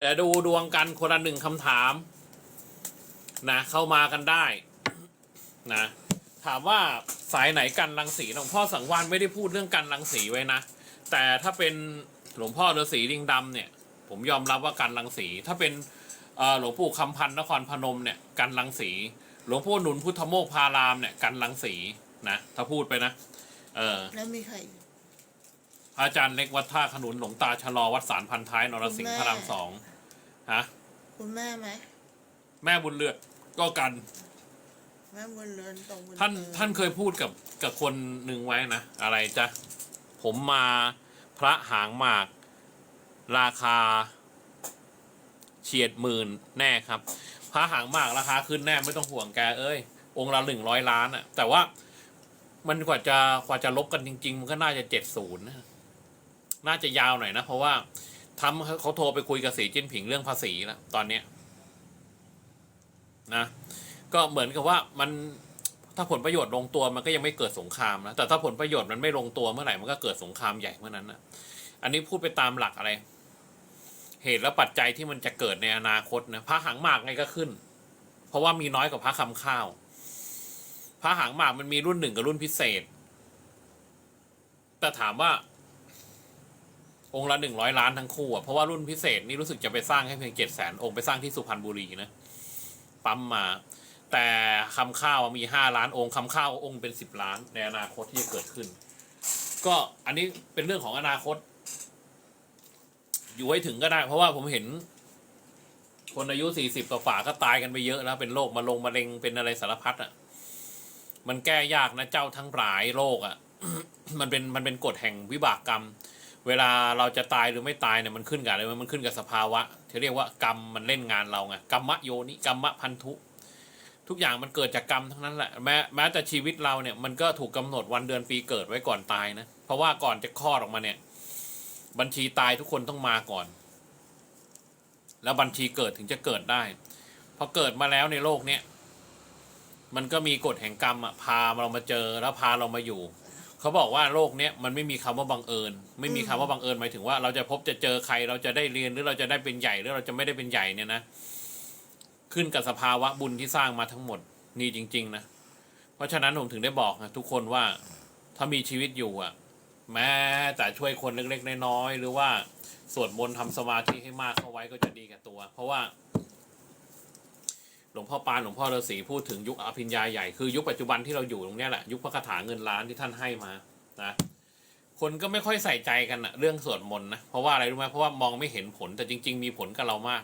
เดี๋ยวดูดวงกันคนละหนึ่งคำถาม นะเข้ามากันได้ นะ ถามว่าสายไหนกันรังสีหลวงพ่อสังวานไม่ได้พูดเรื่องกันรังสีไว้นะ แต่ถ้าเป็นหลวงพ่อฤาษีลิงดำเนี่ย ผมยอมรับว่ากันรังสี ถ้าเป็นหลวงปู่คำพันธ์นครพนมเนี่ยกันรังสี หลวงพ่อหนุนพุทธโมกพารามเนี่ยกันรังสีนะถ้าพูดไปนะเออแล้วมีใคร อีกพระอาจารย์เล็กวัดท่าขนุนหลวงตาชะลอวัดสารพันท้ายนรสิงห์พระรามสองฮะคุณแม่ไหมแม่บุญเลือดก็กัน แม่บุญเรือนตรงบุญท่านเรือนท่านเคยพูดกับกับคนหนึ่งไว้นะอะไรจ๊ะผมมาพระหางหมาก ราคา เฉียดหมื่นแน่ครับ พระหางหมากราคาขึ้นแน่ไม่ต้องห่วงแกเอ้ย องค์ละหนึ่งร้อยล้านอะแต่ว่ามันกว่าจะกว่าจะลบกันจริง ๆ มันก็น่าจะเจ็ดศูนย์น่ น่าจะยาวหน่อยนะ เพราะว่าทำเขาโทรไปคุยกับสีจิ้นผิงเรื่องภาษีแล้วตอนเนี้ยนะ ก็เหมือนกับว่ามันถ้าผลประโยชน์ลงตัวมันก็ยังไม่เกิดสงครามนะแต่ถ้าผลประโยชน์มันไม่ลงตัวเมื่อไหร่มันก็เกิดสงครามใหญ่เมื่อนั้นนะอันนี้พูดไปตามหลักอะไร เหตุและปัจจัยที่มันจะเกิดในอนาคตนะพระหางหมากไงก็ขึ้น เพราะว่ามีน้อยกว่าพระคำข้าวพระหางหมากมันมีรุ่นหนึ่งกับรุ่นพิเศษ แต่ถามว่า องค์ละหนึ่งร้อยล้านทั้งคู่อะเพราะว่ารุ่นพิเศษนี่รู้สึกจะไปสร้างให้เพียงเจ็ดแสนองค์ไปสร้างที่สุพรรณบุรีนะปั๊มมา แต่คำข้าวมีห้าล้านองค์คำข้าวองค์เป็นสิบล้านในอนาคตที่จะเกิดขึ้น ก็อันนี้เป็นเรื่องของอนาคต อยู่ให้ถึงก็ได้ เพราะว่าผมเห็น คนอายุสี่สิบกว่าฝาก็ตายกันไปเยอะแล้วเป็นโรคมาลงมะเร็งเป็นอะไรสารพัดอะ มันแก้ยากนะเจ้าทั้งหลายโรคอะ มันเป็นมันเป็นกฎแห่งวิบากกรรม เวลาเราจะตายหรือไม่ตายเนี่ยมันขึ้นกับอะไรมันขึ้นกับสภาวะที่เรียกว่ากรรมมันเล่นงานเราไงกรรมะโยนิกรรมะพันธุ ทุกอย่างมันเกิดจากกรรมทั้งนั้นแหละแม้แม้แต่ชีวิตเราเนี่ยมันก็ถูกกำหนดวันเดือนปีเกิดไว้ก่อนตายนะเพราะว่าก่อนจะคลอดออกมาเนี่ย บัญชีตายทุกคนต้องมาก่อน แล้วบัญชีเกิดถึงจะเกิดได้พอเกิดมาแล้วในโลกเนี้ยมันก็มีกฎแห่งกรรมอะพาเรามาเจอแล้วพาเรามาอยู่ เขาบอกว่าโลกเนี้ยมันไม่มีคำว่าบังเอิญ ไม่มีคำว่าบังเอิญหมายถึงว่าเราจะพบจะเจอใครเราจะได้เรียนหรือเราจะได้เป็นใหญ่หรือเราจะไม่ได้เป็นใหญ่เนี่ยนะขึ้นกับสภาวะบุญที่สร้างมาทั้งหมดนี่จริง ๆ นะ เพราะฉะนั้นผมถึงได้บอกนะทุกคนว่าถ้ามีชีวิตอยู่อะ แม้แต่ช่วยคนเล็กๆน้อยๆหรือว่าสวดมนต์ทำสมาธิให้มากเข้าไว้ก็จะดีกับตัว เพราะว่า หลวงพ่อปานหลวงพ่อฤาษีพูดถึงยุคอภิญญาใหญ่คือยุคปัจจุบันที่เราอยู่ตรงนี้แหละยุคพระคาถาเงินล้านที่ท่านให้มานะคนก็ไม่ค่อยใส่ใจกันนะเรื่องสวดมนต์นะเพราะว่าอะไรรู้ไหมเพราะว่ามองไม่เห็นผลแต่จริง ๆ มีผลกับเรามาก